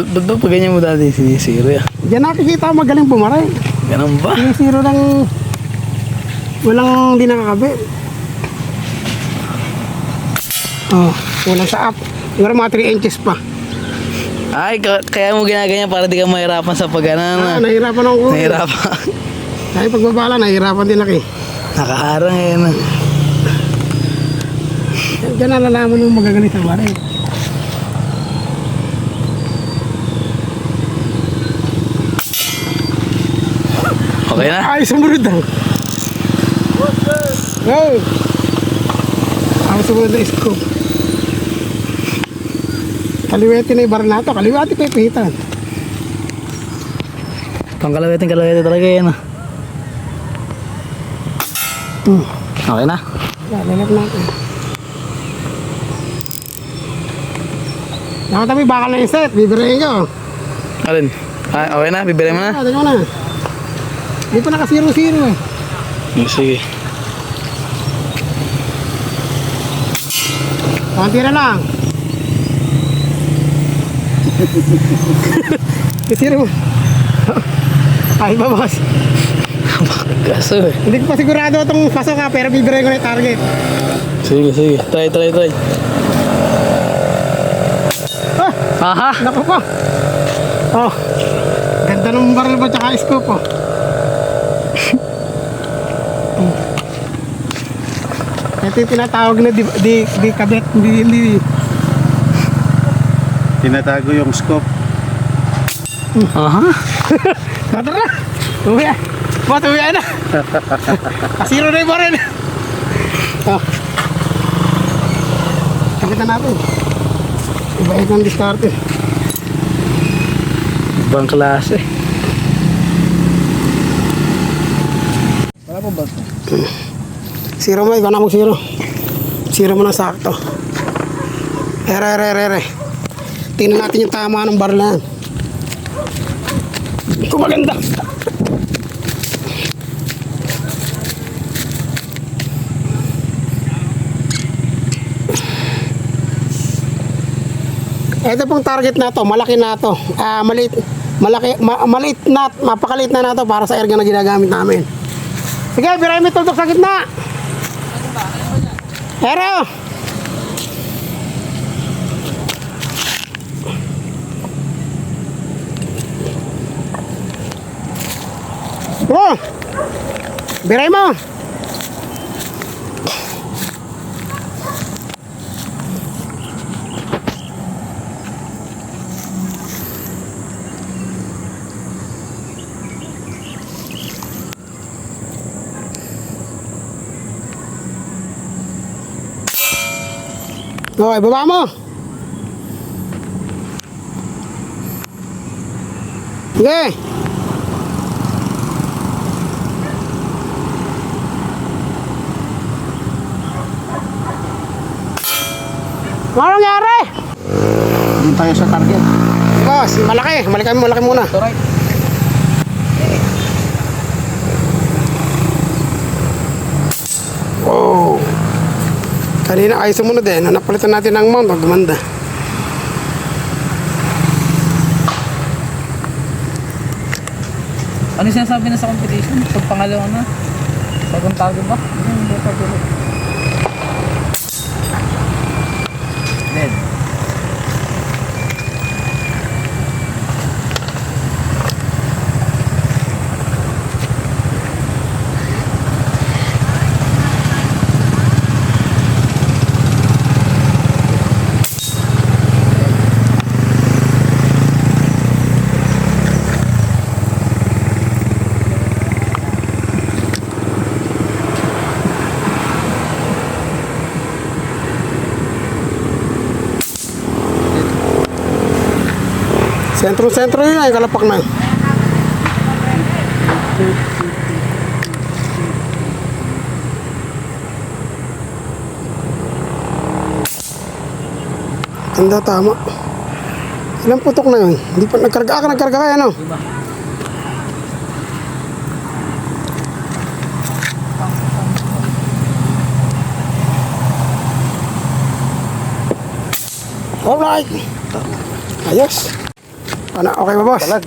Ba't ba pag ganyan mo dati sinisiro ya? Diyan nakikita ko magaling pumaray. Ganun ba? Sinisiro ng walang di nakakabit. Oh, walang sa up. Siguro mga 3 inches pa. Ay, ka- kaya mo ginaganyan para di ka mahirapan sa pagana Ah, na. nahirapan ako. Nahirapan. Kahit pagbabala, nahirapan din ako eh. Nakaharang eh na. Diyan nalalaman yung magagaling sa maray. Okay na? Ay, sumunod daw. Hey! Ako sumunod na scoop. Kaliwete na yung bar na to. Kaliwete pa pihitan. Pang kalawetin kalawete talaga yan ah. Hmm. Okay na? Lalap natin. Nakatabi bakal na yung set. Bibirayin ko. Alin? Ah, okay na? Bibili mo na? Ah, tingnan mo na. Hindi pa naka zero-zero eh. Hmm, Sige. Konti na lang. Zero. Ay ba boss? Kaso eh. Hindi ko pa sigurado itong pasok ha, pero bibirayin ko na yung target. Sige, sige. Try, try, try. Ah! Aha! Naku po. Oh. Ganda ng barrel mo tsaka scoop oh. Ito yung tinatawag na di, di, di kabit, di, di, Tinatago yung scope. Aha! Tara na! Uwi! Bot, uwi na! Kasiro na yung barrel! Oh. Kapitan natin. Iba-ibang ang diskarte. Ibang klase. Wala po ba? Zero mo, ikaw na mag zero. Mo na sakto. Ere, ere, ere, ere. Tingnan natin yung tama ng bar na yan. Kung. Ito pong target na to, malaki na to. Ah, maliit, malaki, ma, maliit na, mapakaliit na na to para sa erga na ginagamit namin. Sige, biray mo tuldok sa gitna. Pero, Oh! Biray mo! Okay, baba mo! Sige! Ano nangyari? Doon tayo sa target. Boss, malaki. Malaki, malaki muna. Alright. Kanina ay sumunod eh. Napalitan natin ng mount, oh, gumanda. Ano sinasabi na sa competition? Pag pangalawa na? Second tago ba? Hindi, tago Dead. Sentro-sentro yun ay kalapak na. Ganda tama. Ilang putok na yun? Hindi pa nagkarga. Ah, nagkarga kaya no? Alright. Ayos. Ano, okay ba boss? Talag.